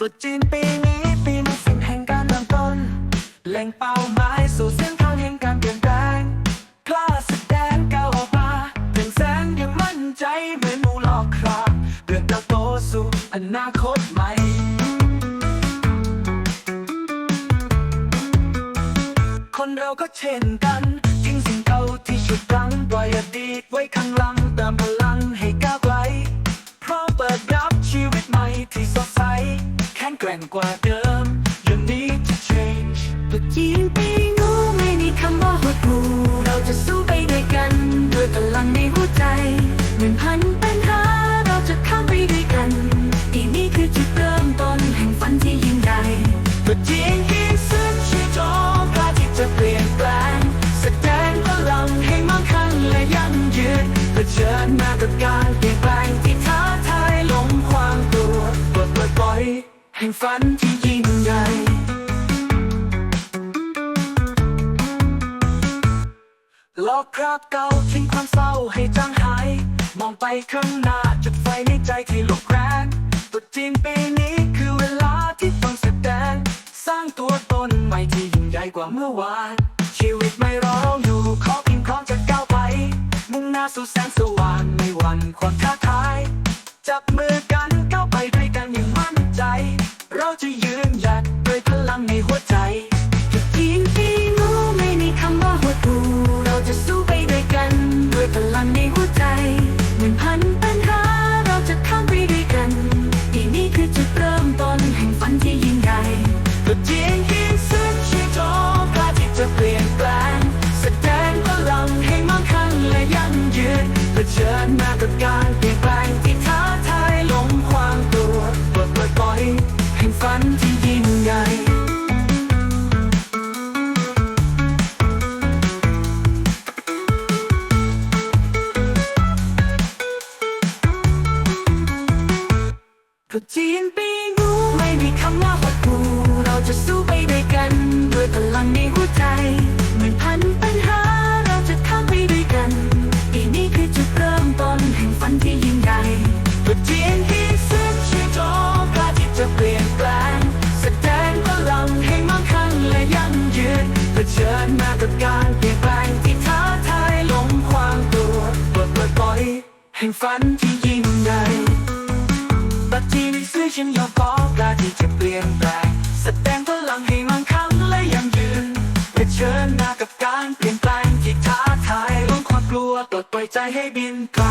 ตรุษจีนปีนี้ปีนสิ่งแห่งการเริ่มต้นเล็งเป้าหมายสู่เส้นทางแห่งการเปลี่ยนแปลงกล้าแสดงก้าวออกมาเปล่งแสงย่างมั่นใจเหมือนมูลอกคราบเดินเติบโตสู่อนาคตใหม่คนเราก็เช่นกันทิ้งสิ่งเก่าที่ฉุดรั้งปล่อยอดีตไว้ข้างหลังเติมพลังให้ก้าวไกลพร้อมเปิดรับชีวิตใหม่ที่สดใส แกร่งกว่าเดิม You need to change ตรุษจีนปีนู้ไม่มีคำว่าหดหู่เราจะสู้ไปด้วยกันด้วยพลังในหัวใจหนึ่งพันปัญหาเราจะข้ามไปด้วยกันปีนี่คือจุดเริ่มต้นแห่งฝันที่ยิ่งใหญ่ตัวจริ แห่งฝันที่ยิ่งใหญ่ลอกคราบเก่าทิ้งความเศร้าให้จางหาย มองไปข้างหน้าจุดไฟในใจที่ลุกแรงตรุษจีนปีนี้คือเวลาที่ต้องแสดง สร้างตัวตนใหม่ที่ยิ่งใหญ่กว่าเมื่อวาน ชีวิตไม่รอเราอยู่ขอเพียงพร้อมจะก้าวไป มุ่งหน้าสู่แสงสว่างไม่หวั่นความท้าทาย จับมือำ ตรุษจีนปีนู้ไม่มีคำว่าหดหู่เราจะสู้ไปด้วยกัน ด้วยพลังในหัวใจเหมื่นพันปัญหาเราจะข้ามไปด้วยกันปีนี้คือจุดเริ่มต้นแห่งฝันที่ยิ่งใหญ่ตรุษจีนที่สุดชีจอกล้าที่จะเปลี่ยนแปลงแสดงพลังให้มั่งคั่งและยั่งยืนเผชิญหน้ากับการเปลี่ยนแปลงที่ท้าทายล้มความกลัวปลดปล่อยปล่อยแห่งฝันที่ยิ่งใหญ่ บัดทีนี้ซื้อฉันยอมขอกล้าที่จะเปลี่ยนแปลงแสดงพลังให้มั่งคั่งและยั่งยืนเผชิญหน้ากับการเปลี่ยนแปลงที่ท้าทายล้มความกลัวปลดปล่อยใจให้บินไกล